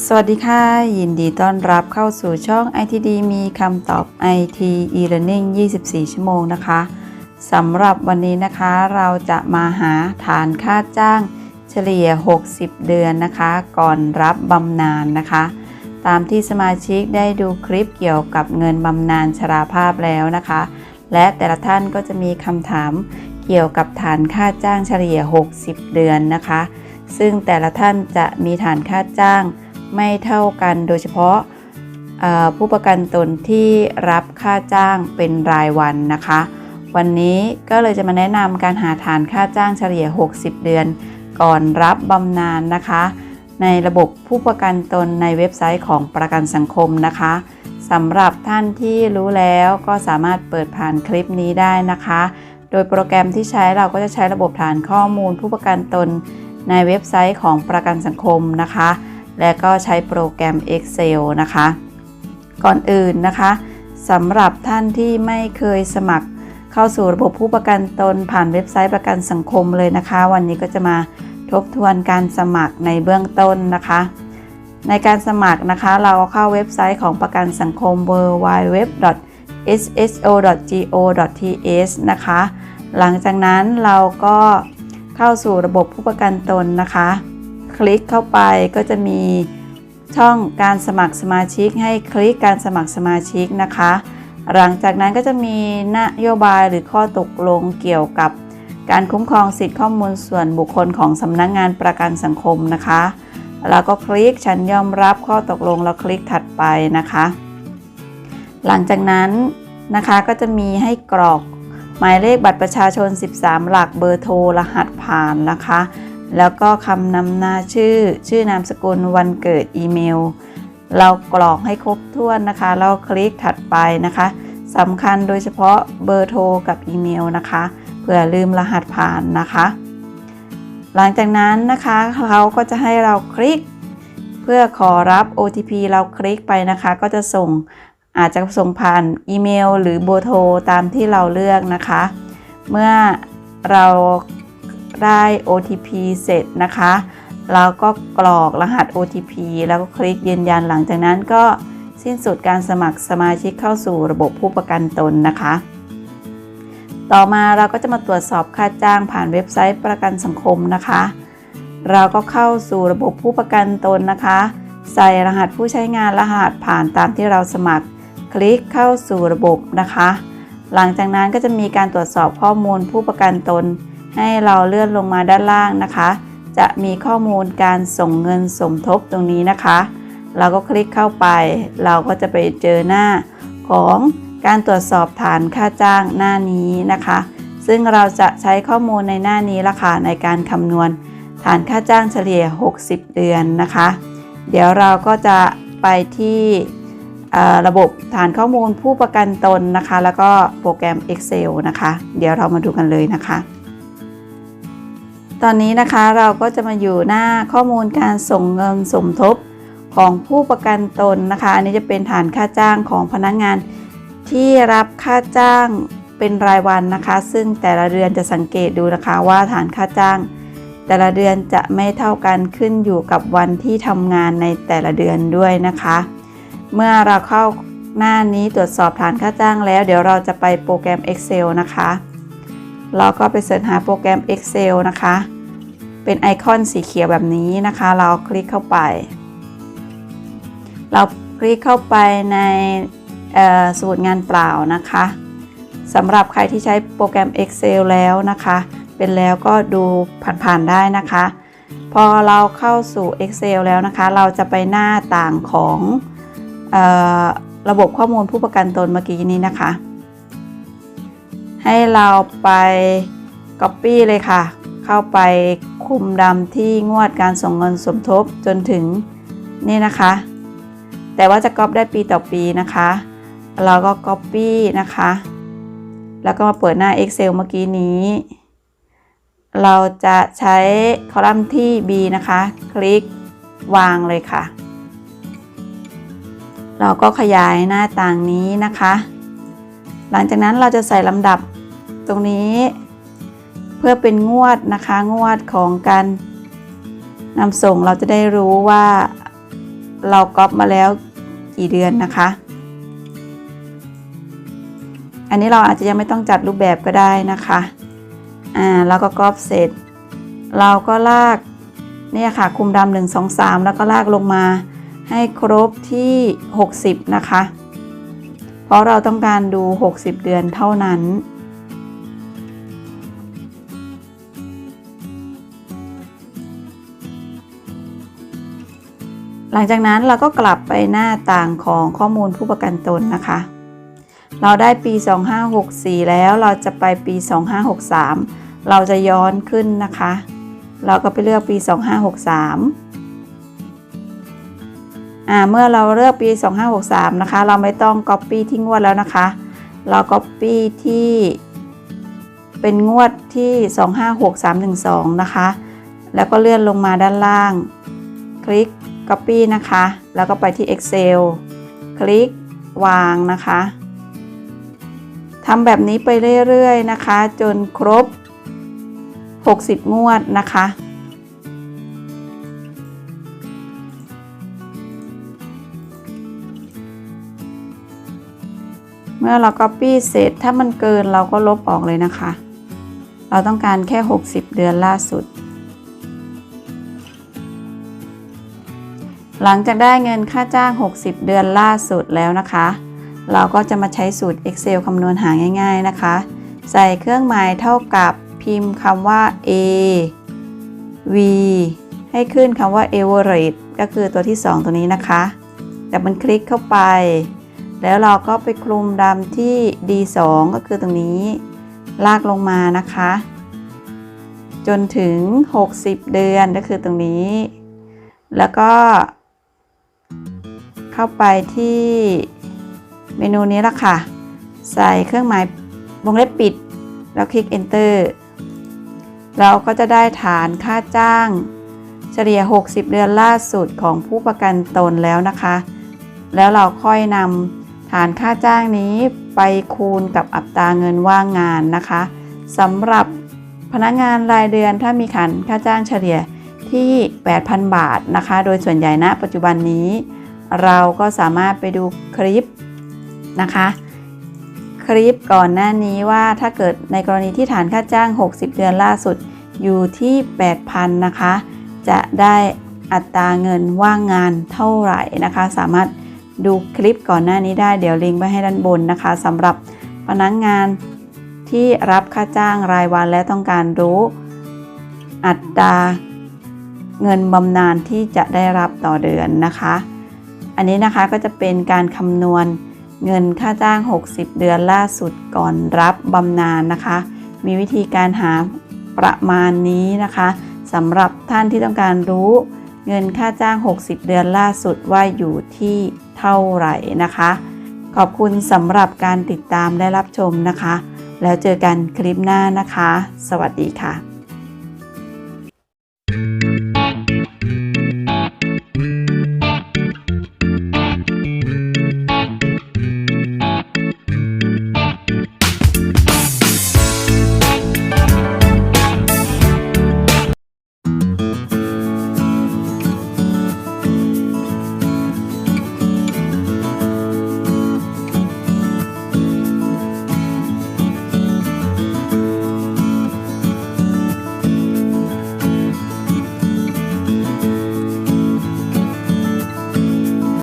สวัสดีค่ะ ยินดีต้อนรับเข้าสู่ช่อง ITD มีคำตอบ IT e-learning 24 ชั่วโมงนะคะสำหรับวันนี้นะคะเราจะมาหาฐานค่าจ้างเฉลี่ย 60 เดือนนะคะ ก่อนรับบำนาญนะคะ ตามที่สมาชิกได้ดูคลิปเกี่ยวกับเงินบำนาญชราภาพแล้วนะคะ และแต่ละท่านก็จะมีคำถามเกี่ยวกับฐานค่าจ้างเฉลี่ย 60 เดือนนะคะ ซึ่งแต่ละท่านจะมีฐานค่าจ้าง ไม่เท่ากันโดยเฉพาะผู้ประกันตนที่รับค่าจ้างเป็นรายวันนะคะ วันนี้ก็เลยจะมาแนะนำการหาฐานค่าจ้างเฉลี่ย 60 เดือน ก่อนรับบำนาญนะคะ ในระบบผู้ประกันตนในเว็บไซต์ของประกันสังคมนะคะสำหรับท่านที่รู้แล้วก็สามารถเปิดผ่านคลิปนี้ได้นะคะ โดยโปรแกรมที่ใช้เราก็จะใช้ระบบฐานข้อมูลผู้ประกันตนในเว็บไซต์ของประกันสังคมนะคะ และก็ใช้โปรแกรม Excel นะคะ ก่อนอื่นนะคะสำหรับท่านที่ไม่เคยสมัครเข้าสู่ระบบผู้ประกันตนผ่านเว็บไซต์ประกันสังคมเลยนะคะ วันนี้ก็จะมาทบทวนการสมัครในเบื้องต้นนะคะ ในการสมัครนะคะ เราเข้าเว็บไซต์ของประกันสังคม www.sso.go.th นะคะ หลังจากนั้นเราก็เข้าสู่ระบบผู้ประกันตนนะคะ คลิกเข้าไปก็จะมีช่องการสมัครสมาชิก ให้คลิกการสมัครสมาชิกนะคะ หลังจากนั้นก็จะมีนโยบายหรือข้อตกลงเกี่ยวกับ การคุ้มครองสิทธิข้อมูลส่วนบุคคลของสำนักงงานประกันสังคมนะคะแล้วก็คลิกฉันยอมรับข้อตกลงแล้วคลิกถัดไปนะคะ หลังจากนั้นนะคะก็จะมีให้กรอกหมายเลขบัตรประชาชน 13 หลักเบอร์โทรรหัสผ่านนะคะ แล้วก็คำนำหน้าชื่อ ชื่อนามสกุลวันเกิดอีเมล เรากรอกให้ครบถ้วนนะคะ เราคลิกถัดไปนะคะสำคัญโดยเฉพาะเบอร์โทรกับอีเมลนะคะเผื่อลืมรหัสผ่านนะคะ หลังจากนั้นนะคะเขาก็จะให้เราคลิก เพื่อขอรับ OTP เราคลิกไปนะคะ ก็จะส่งอาจจะส่งผ่านอีเมล หรือเบอร์โทรตามที่เราเลือกนะคะ เมื่อเรา ได้ OTP เสร็จนะคะเราก็กรอกรหัส OTP แล้วก็คลิกยืนยันหลังจากนั้นก็สิ้นสุดการสมัครสมาชิกเข้าสู่ระบบผู้ประกันตนนะคะ ต่อมาเราก็จะมาตรวจสอบค่าจ้างผ่านเว็บไซต์ประกันสังคมนะคะ เราก็เข้าสู่ระบบผู้ประกันตนนะคะ ใส่รหัสผู้ใช้งานรหัสผ่านตามที่เราสมัคร คลิกเข้าสู่ระบบนะคะ หลังจากนั้นก็จะมีการตรวจสอบข้อมูลผู้ประกันตน ให้เราเลื่อนลงมาด้านล่างนะคะ จะมีข้อมูลการส่งเงินสมทบตรงนี้นะคะ เราก็คลิกเข้าไป เราก็จะไปเจอหน้าของการตรวจสอบฐานค่าจ้างหน้านี้นะคะ ซึ่งเราจะใช้ข้อมูลในหน้านี้ละค่ะในการคำนวณฐานค่าจ้างเฉลี่ย 60 เดือนนะคะ เดี๋ยวเราก็จะไปที่ระบบฐานข้อมูลผู้ประกันตนนะคะ แล้วก็โปรแกรม Excel นะคะ เดี๋ยวเรามาดูกันเลยนะคะ ตอนนี้นะคะเราก็จะมาอยู่หน้าข้อมูลการส่งเงินสมทบของผู้ประกันตนนะคะ อันนี้จะเป็นฐานค่าจ้างของพนักงานที่รับค่าจ้างเป็นรายวันนะคะ ซึ่งแต่ละเดือนจะสังเกตดูนะคะว่าฐานค่าจ้าง แต่ละเดือนจะไม่เท่ากันขึ้นอยู่กับวันที่ทำงานในแต่ละเดือนด้วยนะคะ เมื่อเราเข้าหน้านี้ตรวจสอบฐานค่าจ้างแล้ว เดี๋ยวเราจะไปโปรแกรม Excel นะคะ เราก็ไปเสิร์ชหาโปรแกรม Excel นะคะ เป็นไอคอนสีเขียวแบบนี้นะคะ เราคลิกเข้าไป เราคลิกเข้าไปในสมุดงานเปล่านะคะสำหรับใครที่ใช้โปรแกรม Excel แล้วนะคะ เป็นแล้วก็ดูผ่านๆได้นะคะ พอเราเข้าสู่ Excel แล้วนะคะ เราจะไปหน้าต่างของออระบบข้อมูลผู้ประกันตนเมื่อกี้นี้นะคะ ให้เราไป Copy เลยค่ะ เข้าไปคุมดำที่งวดการส่งเงินสมทบจนถึงนี่นะคะ แต่ว่าจะก๊อปได้ปีต่อปีนะคะ เราก็ Copy นะคะ แล้วก็มาเปิดหน้า Excel เมื่อกี้นี้ เราจะใช้คอลัมน์ที่ B นะคะ คลิกวางเลยค่ะ เราก็ขยายหน้าต่างนี้นะคะ หลังจากนั้นเราจะใส่ลำดับ รงนี้ เพื่อเป็นงวดนะคะงวดของการนำส่งเราจะได้รู้ว่าเราก๊อปมาแล้วกี่เดือนนะคะ อันนี้เราอาจจะยังไม่ต้องจัดรูปแบบก็ได้นะคะอ่าเราก็ก๊อปเสร็จ เราก็ลากเนี่ยค่ะคุมดำหนึ่งสองสามแล้วก็ลากลงมาให้ครบที่ 60 นะคะ เพราะเราต้องการดู 60 เดือนเท่านั้น หลังจากนั้นเราก็กลับไปหน้าต่างของข้อมูลผู้ประกันตนนะคะ เราได้ปี 2564 แล้วเราจะไปปี 2563 เราจะย้อนขึ้นนะคะ เราก็ไปเลือกปี 2563อ่าเมื่อเราเลือกปี 2563 นะคะ เราไม่ต้อง Copy ที่งวดแล้วนะคะ เรา Copy ที่เป็นงวดที่ 256312 นะคะ แล้วก็เลื่อนลงมาด้านล่าง คลิก Copy นะคะ แล้วก็ไปที่ Excel คลิกวางนะคะทำแบบนี้ไปเรื่อยๆนะคะ จนครบ 60 งวดนะคะ เมื่อเรา Copy เสร็จถ้ามันเกินเราก็ลบออกเลยนะคะ เราต้องการแค่ 60 เดือนล่าสุด หลังจากได้เงินค่าจ้าง 60 เดือนล่าสุดแล้วนะคะ เราก็จะมาใช้สูตร Excel คำนวณหาง่าย ๆนะคะ ใส่เครื่องหมายเท่ากับพิมพ์คำว่า A V ให้ขึ้นคำว่า average ก็คือตัวที่ 2 ตัวนี้นะคะ แต่มันคลิกเข้าไป แล้วเราก็ไปคลุมดำที่ D2 ก็คือตรงนี้ ลากลงมานะคะ จนถึง 60 เดือนก็คือตรงนี้ แล้วก็ เข้าไปที่เมนูนี้ละค่ะ ใส่เครื่องหมายวงเล็บปิด แล้วคลิก enter เราก็จะได้ฐานค่าจ้าง เฉลี่ย 60 เดือนล่าสุดของผู้ประกันตนแล้วนะคะ แล้วเราค่อยนำฐานค่าจ้างนี้ไปคูณกับอัตราเงินว่างงานนะคะสำหรับพนักงานรายเดือนถ้ามีขันค่าจ้างเฉลี่ยที่ 8,000 บาทนะคะ โดยส่วนใหญ่ณปัจจุบันนี้ เราก็สามารถไปดูคลิปนะคะ คลิปก่อนหน้านี้ว่าถ้าเกิดในกรณีที่ฐานค่าจ้าง 60 เดือนล่าสุดอยู่ที่ 8,000 นะคะ จะได้อัตราเงินว่างงานเท่าไหร่นะคะ สามารถดูคลิปก่อนหน้านี้ได้เดี๋ยวลิงก์ไว้ให้ด้านบนนะคะสำหรับพนักงงานที่รับค่าจ้างรายวันและต้องการรู้ อัตราเงินบำนาญที่จะได้รับต่อเดือนนะคะ อันนี้นะคะก็จะเป็นการคำนวณเงินค่าจ้าง 60 เดือนล่าสุดก่อนรับบำนาญนะคะ มีวิธีการหาประมาณนี้นะคะสำหรับท่านที่ต้องการรู้เงินค่าจ้าง 60 เดือนล่าสุดว่าอยู่ที่เท่าไหร่นะคะ ขอบคุณสำหรับการติดตามและรับชมนะคะ แล้วเจอกันคลิปหน้านะคะ สวัสดีค่ะ